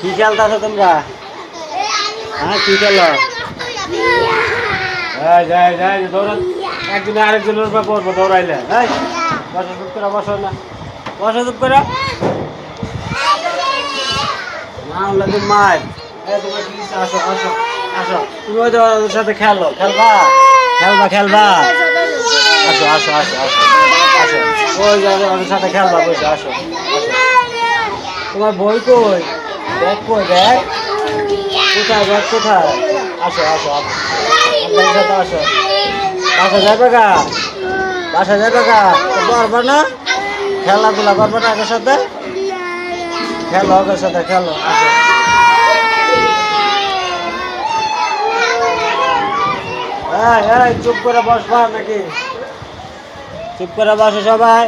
কি খেলতেছো তোমরা? হ্যাঁ কি খেলো? একদিনে আরেকজনের উপর পড়ব দৌড়াইলে। বসো করে, বসো না। বসো, চুপ করে? আসো তুমি ওই সাথে খেলো। খেলবা? খেলবা খেলবা? আসো আসো সাথে খেলবা তোমার বই কই? ব্যাগ কই ব্যাগ কোথায় ব্যাগ কোথায়? আসো আসো সাথে আসো। বাসা যাবে গা বাসা যাবে গা পারবে না? খেলাধুলা করবে না ওদের সাথে? খেলো ওদের সাথে, খেলো। আসো। চুপ করে বসবা নাকি? চুপ করে বসো সবাই।